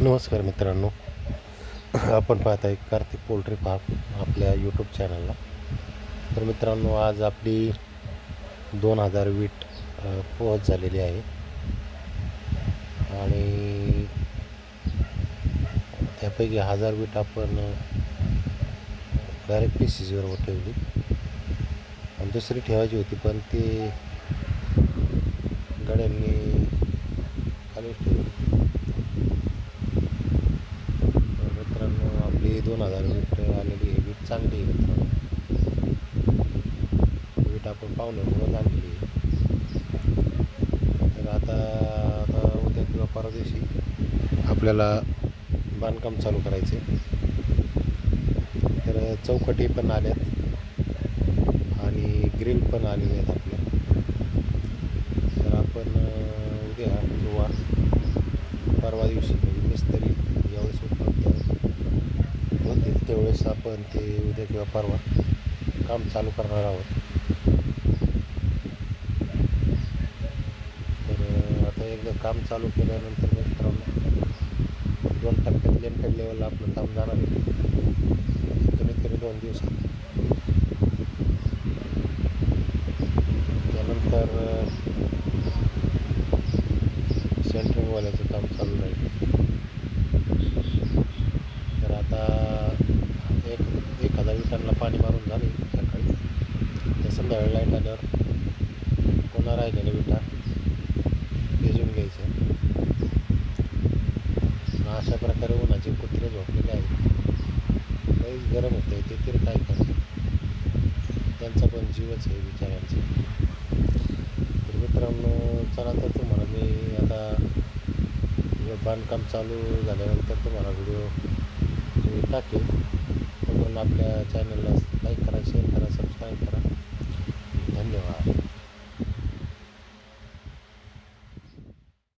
नमस्कार मित्रांनो. आपण पाहत आहे कार्तिक पोल्ट्री फार्म आपल्या यूट्यूब चॅनलला तर मित्रांनो आज आपली दोन हजार वीट पोहोच झालेली आहे. आणि त्यापैकी हजार वीट आपण डायरेक्ट पी सी ठेवली. आणि दुसरी ठेवायची होती पण ती गाड्यांनी खालीच ठेवली तर मित्रांनो दोन हजार वीट आलेली आहे वीट चांगली आहे. मित्रांनो वीट आपण पाहुणे आणलेली आहे. तर आता आता उद्या किंवा परवा दिवशी आपल्याला बांधकाम चालू करायचे तर चौकटी पण आल्यात आणि ग्रिल पण आलेले आहेत आपल्या. तर आपण उद्या किंवा परवा दिवशी म्हणजे मिस्त्री तेवढेच त्यावेळेस आपण ते उद्या किंवा परवा काम चालू करणार आहोत. तर आता एकदा काम चालू केल्यानंतर मित्रांनो दोन टप्प्यात लिमिटेड लेवलला आपलं काम जाणार आहे. कमीत कमी दोन दिवसात. त्यानंतर अं, सेंटरिंगवाल्याचं काम चालू राहील तर आता एक एक हजार विटांना पाणी मारून झाले सकाळी तर दर लाइट आहे त्याने राहिलेल्या विटा? भिजून अशा प्रकारे उन्हाचे कुत्रे झोपलेले आहेत. लईच गरम होते ते तर काय करतात त्यांचा पण जीवच आहे विचारांचे तर मित्रांनो चला तर तुम्हाला मी आता बांधकाम चालू झाल्यानंतर तुम्हाला व्हिडिओ टाकेल. म्हणून आपल्या चॅनलला काही करा शेअर करा सबस्काईब करा. धन्यवाद